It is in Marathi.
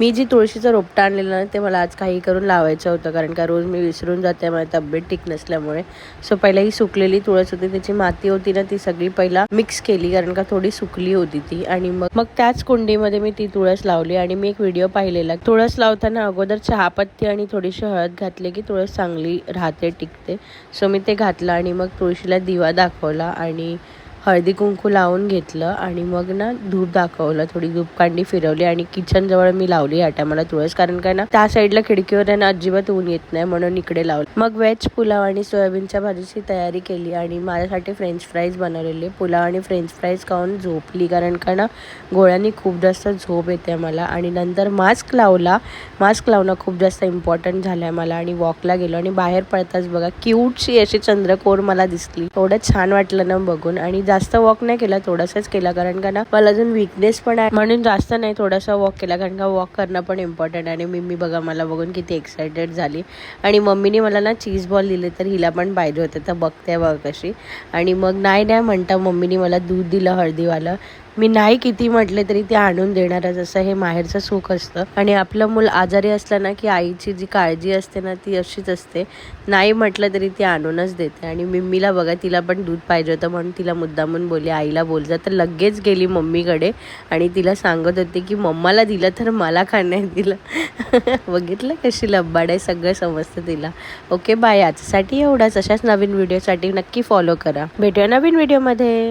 मी जी तुळशीचं रोपटा आणलेलं ना ते मला आज काही करून लावायचं होतं कारण का रोज मी विसरून जाते माझी तब्येत ठीक नसल्यामुळे. सो पहिला ही सुकलेली तुळस होती त्याची माती होती ना ती सगळी पहिला मिक्स केली कारण का थोडी सुकली होती ती. आणि मग मग त्याच कुंडीमध्ये मी ती तुळस लावली आणि मी एक व्हिडिओ पाहिलेला. तुळस लावताना अगोदर चहापत्ती आणि थोडीशी हळद घातली की तुळस चांगली राहते टिकते. सो मी ते घातलं आणि मग तुळशीला दिवा दाखवला आणि हळदी कुंकू लावून घेतलं आणि मग ना धूप दाखवलं थोडी धूपकांडी फिरवली आणि किचन जवळ मी लावली या टायमाला तुळस. कारण काय ना त्या साईडला खिडकीवर आहे ना अजिबात ऊन येत नाही म्हणून इकडे लावलं. मग व्हेज पुलाव आणि सोयाबीनच्या भाजीची तयारी केली आणि माझ्यासाठी फ्रेंच फ्राईज बनवलेले. पुलाव आणि फ्रेंच फ्राईज खाऊन झोपली. कारण का ना गोळ्यांनी खूप जास्त झोप येते मला आणि नंतर मास्क लावला. मास्क लावणं खूप जास्त इम्पॉर्टंट झालं आहे मला आणि वॉकला गेलो आणि बाहेर पडताच बघा क्यूटशी अशी चंद्रकोर मला दिसली. एवढं छान वाटलं ना बघून आणि जास्त वॉक नाही केला थोडासाच केला. कारण का ना मला अजून विकनेस पण आहे. म्हणून जास्त नाही थोडासा वॉक केला. कारण का वॉक करणं पण इम्पॉर्टंट आणि मम्मी बघा मला बघून किती एक्सायटेड झाली. आणि मम्मीने मला ना चीज बॉल दिले तर हिला पण पाहिजे होते. तर बघते बघ कशी. आणि मग नाही नाही म्हणता मम्मीने मला दूध दिलं हळदीवालं. मी नाही किती म्हटले तरी ते आणून देणारच असं हे माहेरचं सुख असतं. आणि आपलं मूल आजारी असलं ना की आईची जी काळजी असते ना ती अशीच असते. नाही म्हटलं तरी ती आणूनच देते. आणि मिम्मीला बघा तिला पण दूध पाहिजे होतं म्हणून तिला मुद्दामून बोलली आईला बोलजा तर लगेच गेली मम्मीकडे आणि तिला सांगत होते की मम्माला दिलं तर मला का नाही दिलं? बघितलं कशी लब्बाड आहे सगळं समजतं तिला. Okay bye. आजसाठी एवढाच. अशाच नवीन व्हिडिओसाठी नक्की फॉलो करा. भेटूया नवीन व्हिडिओमध्ये